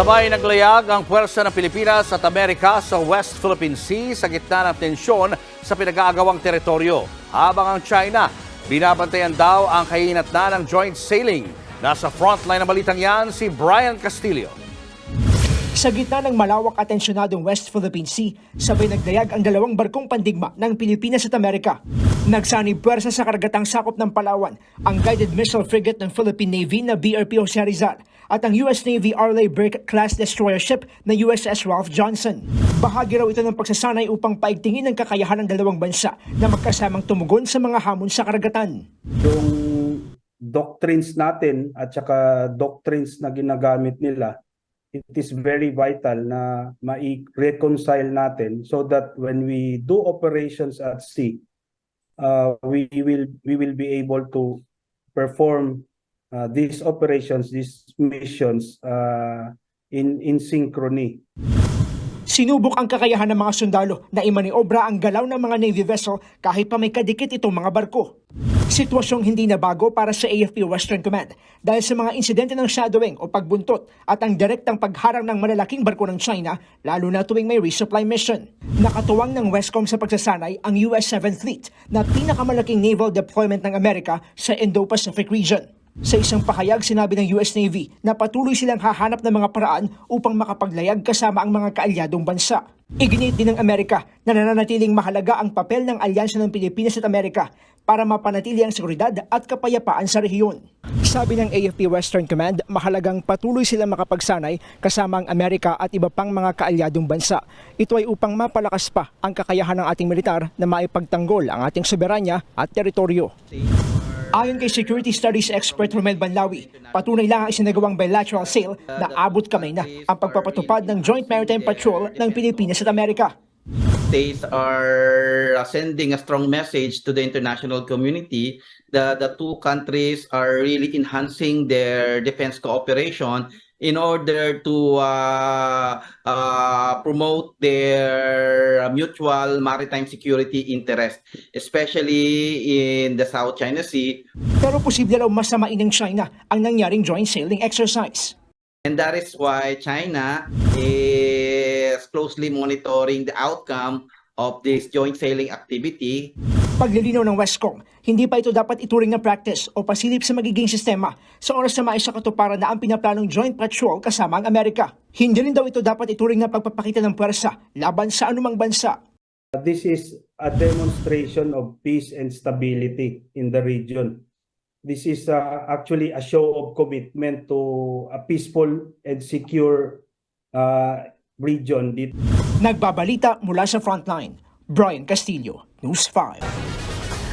Sabay naglayag ang puwersa ng Pilipinas at Amerika sa West Philippine Sea sa gitna ng tensyon sa pinag-aagawang teritoryo. Habang ang China, binabantayan daw ang kahinatnan ng joint sailing. Nasa frontline ng balitang yan si Brian Castillo. Sa gitna ng malawak at tensyonadong West Philippine Sea, sabay nagdayag ang dalawang barkong pandigma ng Pilipinas at Amerika. Nagsanib puwersa sa karagatang sakop ng Palawan ang guided missile frigate ng Philippine Navy na BRP Jose Rizal at ang US Navy Arleigh Burke class destroyer ship na USS Ralph Johnson. Bahagi raw ito ng pagsasanay upang paigtingin ang kakayahan ng dalawang bansa na magkasamang tumugon sa mga hamon sa karagatan. yung doctrines natin at saka doctrines na ginagamit nila, it is very vital na ma-reconcile natin so that when we do operations at sea, uh, we will we will be able to perform uh, these operations, these missions uh, in in synchrony. Sinubok ang kakayahan ng mga sundalo na imaniobra ang galaw ng mga Navy vessel kahit pa may kadikit itong mga barko. Sitwasyong hindi na bago para sa AFP Western Command dahil sa mga insidente ng shadowing o pagbuntot at ang direktang pagharang ng malalaking barko ng China lalo na tuwing may resupply mission. Nakatuwang ng Westcom sa pagsasanay ang US 7th Fleet na pinakamalaking naval deployment ng Amerika sa Indo-Pacific region. Sa isang pahayag, sinabi ng US Navy na patuloy silang hahanap ng mga paraan upang makapaglayag kasama ang mga kaalyadong bansa. Iginit din ng Amerika na nananatiling mahalaga ang papel ng alyansa ng Pilipinas at Amerika para mapanatili ang seguridad at kapayapaan sa rehiyon. Sabi ng AFP Western Command, mahalagang patuloy silang makapagsanay kasama ang Amerika at iba pang mga kaalyadong bansa. Ito ay upang mapalakas pa ang kakayahan ng ating militar na maipagtanggol ang ating soberanya at teritoryo. Ayon kay security studies expert Romel Banlawi, patunay lang ang isinagawang bilateral sale na abot kamay na ang pagpapatupad ng Joint Maritime Patrol ng Pilipinas at Amerika. states are uh, sending a strong message to the international community that the two countries are really enhancing their defense cooperation in order to uh, uh, promote their mutual maritime security interest, especially in the South China Sea. Pero posible raw masamain ng China ang nangyaring joint sailing exercise. And that is why China is closely monitoring the outcome of this joint sailing activity Paglilinaw ng Westcom, hindi pa ito dapat ituring na practice o pasilip sa magiging sistema sa oras na maisa katuparan na ang pinaplanong joint patrol kasama ang Amerika. Hindi rin daw ito dapat ituring na pagpapakita ng puwersa laban sa anumang bansa. This is a demonstration of peace and stability in the region. This is uh, actually a show of commitment to a peaceful and secure uh, region. Nagbabalita mula sa frontline, Brian Castillo, News 5.